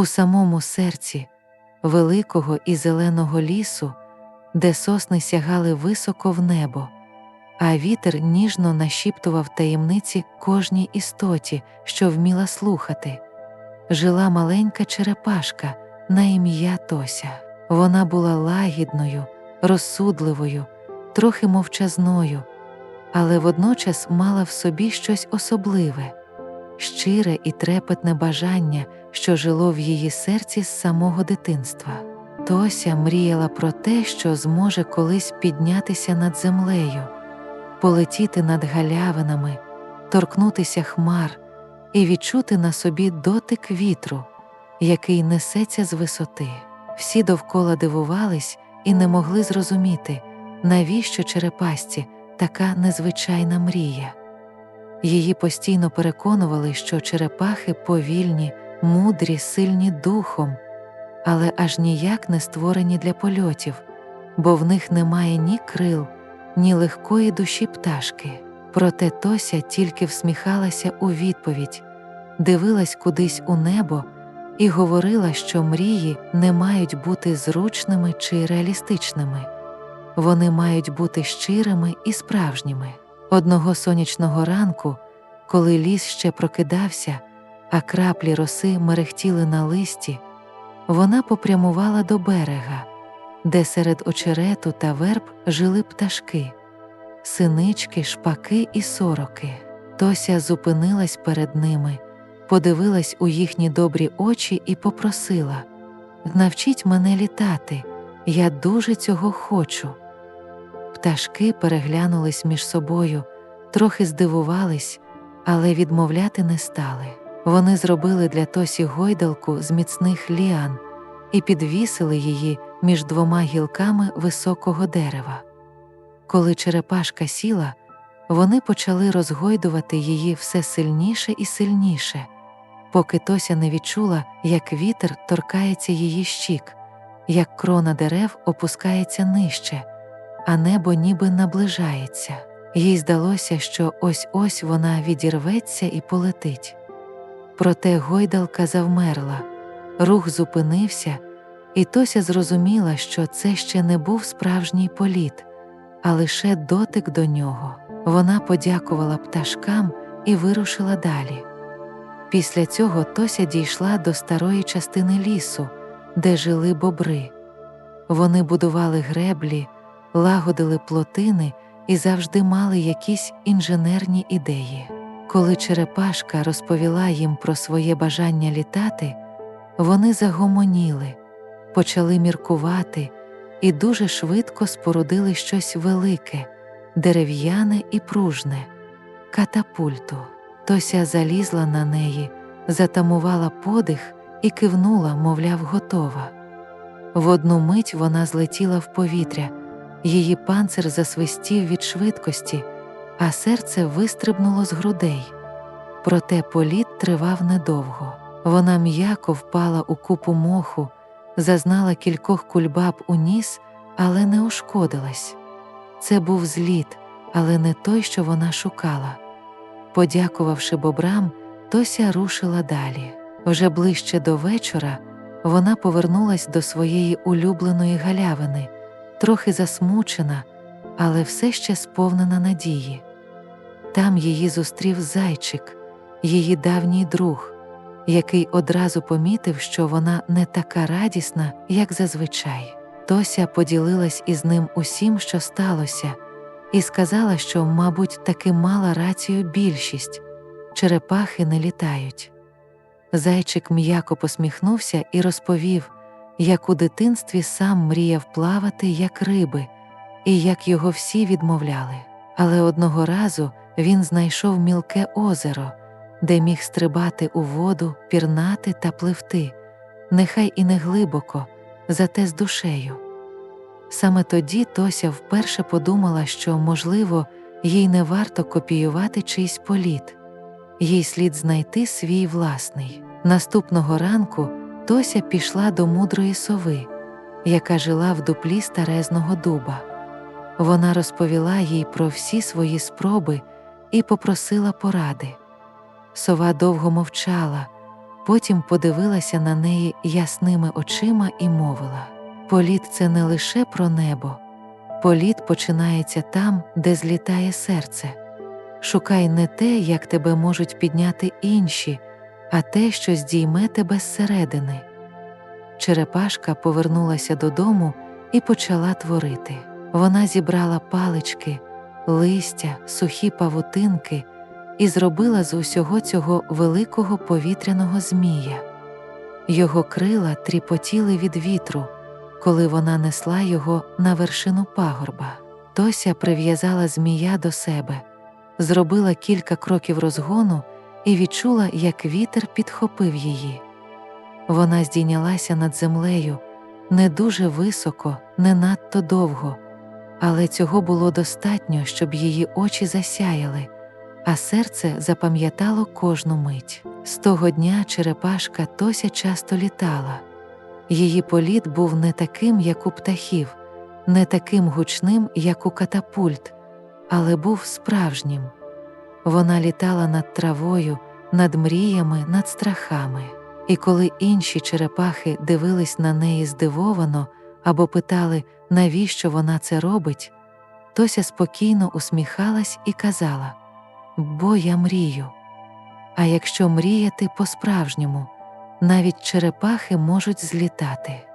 у самому серці великого і зеленого лісу, де сосни сягали високо в небо, а вітер ніжно нашіптував таємниці кожній істоті, що вміла слухати. Жила маленька черепашка на ім'я Тося. Вона була лагідною, розсудливою, трохи мовчазною, але водночас мала в собі щось особливе, щире і трепетне бажання, що жило в її серці з самого дитинства. Тося мріяла про те, що зможе колись піднятися над землею, полетіти над галявинами, торкнутися хмар і відчути на собі дотик вітру, який несеться з висоти. Всі довкола дивувались і не могли зрозуміти, навіщо черепасці така незвичайна мрія. Її постійно переконували, що черепахи повільні, мудрі, сильні духом, але аж ніяк не створені для польотів, бо в них немає ні крил, ні легкої душі пташки. Проте Тося тільки всміхалася у відповідь, дивилась кудись у небо і говорила, що мрії не мають бути зручними чи реалістичними, вони мають бути щирими і справжніми. Одного сонячного ранку, коли ліс ще прокидався, а краплі роси мерехтіли на листі, вона попрямувала до берега, де серед очерету та верб жили пташки, синички, шпаки і сороки. Тося зупинилась перед ними подивилась у їхні добрі очі і попросила Навчіть мене літати, я дуже цього хочу. Пташки переглянулись між собою, трохи здивувались, але відмовляти не стали. Вони зробили для Тосі гойдалку з міцних ліан і підвісили її між двома гілками високого дерева. Коли черепашка сіла, вони почали розгойдувати її все сильніше і сильніше поки Тося не відчула, як вітер торкається її щік, як крона дерев опускається нижче, а небо ніби наближається. Їй здалося, що ось ось вона відірветься і полетить. Проте гойдалка завмерла, рух зупинився, і Тося зрозуміла, що це ще не був справжній політ, а лише дотик до нього. Вона подякувала пташкам і вирушила далі. Після цього Тося дійшла до старої частини лісу, де жили бобри. Вони будували греблі, лагодили плотини і завжди мали якісь інженерні ідеї. Коли Черепашка розповіла їм про своє бажання літати, вони загомоніли, почали міркувати і дуже швидко спорудили щось велике, дерев'яне і пружне катапульту. Тося залізла на неї, затамувала подих і кивнула, мовляв, готова. В одну мить вона злетіла в повітря, її панцир засвистів від швидкості, а серце вистрибнуло з грудей. Проте політ тривав недовго. Вона м'яко впала у купу моху, зазнала кількох кульбаб у ніс, але не ушкодилась. Це був зліт, але не той, що вона шукала. Подякувавши бобрам, Тося рушила далі. Вже ближче до вечора вона повернулась до своєї улюбленої галявини, трохи засмучена, але все ще сповнена надії. Там її зустрів зайчик, її давній друг, який одразу помітив, що вона не така радісна, як зазвичай. Тося поділилась із ним усім, що сталося і сказала, що, мабуть, таки мала рацію більшість черепахи не літають. Зайчик м'яко посміхнувся і розповів, як у дитинстві сам мріяв плавати, як риби, і як його всі відмовляли. Але одного разу він знайшов мілке озеро, де міг стрибати у воду, пірнати та пливти, нехай і не глибоко, зате з душею. Саме тоді Тося вперше подумала, що, можливо, їй не варто копіювати чийсь політ, їй слід знайти свій власний. Наступного ранку Тося пішла до мудрої сови, яка жила в дуплі старезного дуба. Вона розповіла їй про всі свої спроби і попросила поради. Сова довго мовчала, Потім подивилася на неї ясними очима і мовила: Політ це не лише про небо, політ починається там, де злітає серце. Шукай не те, як тебе можуть підняти інші, а те, що здійме тебе зсередини. Черепашка повернулася додому і почала творити. Вона зібрала палички, листя, сухі павутинки і зробила з усього цього великого повітряного змія. Його крила тріпотіли від вітру, коли вона несла його на вершину пагорба. Тося прив'язала змія до себе, зробила кілька кроків розгону і відчула, як вітер підхопив її. Вона здійнялася над землею не дуже високо, не надто довго, але цього було достатньо, щоб її очі засяяли, а серце запам'ятало кожну мить. З того дня черепашка Тося часто літала. Її політ був не таким, як у птахів, не таким гучним, як у катапульт, але був справжнім. Вона літала над травою, над мріями, над страхами. І коли інші черепахи дивились на неї здивовано або питали, навіщо вона це робить, Тося спокійно усміхалась і казала: Бо я мрію. А якщо мріяти по-справжньому, навіть черепахи можуть злітати.